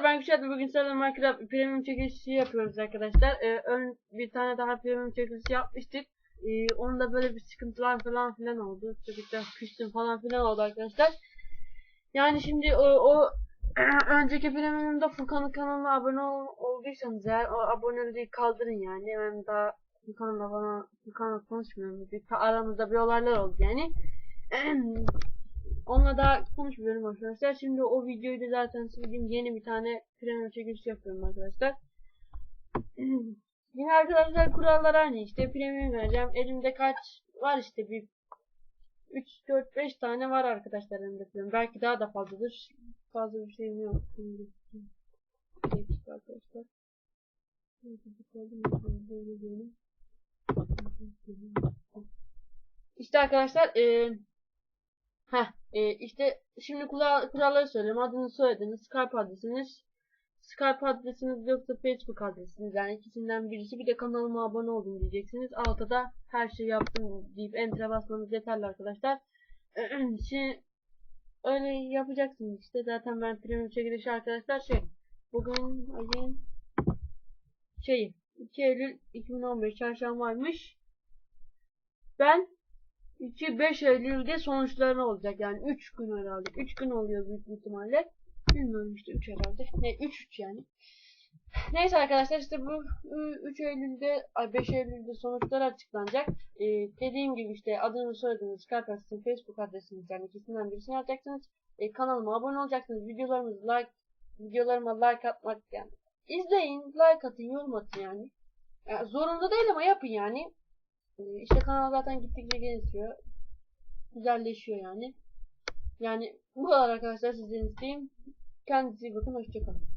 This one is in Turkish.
Kuşat bugün sizlerle Minecraft premium çekilişi yapıyoruz arkadaşlar. Ee, ön bir tane daha premium çekilişi yapmıştık. Ee, onun da böyle bir sıkıntılar falan filan oldu. Çocuklar küstüm falan filan oldu arkadaşlar. Yani şimdi o, o önceki premiumda Furkan'ın kanalına abone ol, olduysanız eğer o aboneliği kaldırın yani. Ben daha Furkan'la falan Furkan'la konuşmuyorum. Bir, aramızda bir olaylar oldu yani. Onunla daha konuşmuyorum arkadaşlar. Şimdi o videoyu da zaten sildim. Yeni bir tane premium çekilişi yapıyorum arkadaşlar. Yine arkadaşlar kurallar aynı işte. Premium vereceğim. Elimde kaç var işte bir 3 4 5 tane var arkadaşlar elimde premium. Belki daha da fazladır. Fazla bir şeyim yok. Arkadaşlar. İşte arkadaşlar eee Heh, e, işte şimdi kural, kuralları söyleyeyim. Adını soyadınız, Skype adresiniz, Skype adresiniz yoksa Facebook adresiniz. Yani ikisinden birisi. Bir de kanalıma abone olun diyeceksiniz. Altta da her şeyi yaptım deyip enter'e basmanız yeterli arkadaşlar. şimdi öyle yapacaksınız işte. Zaten ben premium çekilişi arkadaşlar şey. Bugün ayın şeyi 2 Eylül 2015 çarşambaymış. Ben 2-5 Eylül'de sonuçlarını olacak. Yani 3 gün herhalde. 3 gün oluyor büyük ihtimalle. Bilmiyorum işte 3 herhalde. Ne 3 3 yani. Neyse arkadaşlar işte bu 3 Eylül'de 5 Eylül'de sonuçlar açıklanacak. Ee, dediğim gibi işte adını soyadınız, Skype adresiniz, Facebook adresiniz yani ikisinden birisini alacaksınız. Ee, kanalıma abone olacaksınız. Videolarımızı like videolarıma like atmak yani. İzleyin, like atın, yorum atın yani. yani zorunda değil ama yapın yani. İşte kanal zaten gittikçe gelişiyor. Güzelleşiyor yani. Yani bu kadar arkadaşlar sizden isteğim. Kendinize iyi bakın. Hoşçakalın.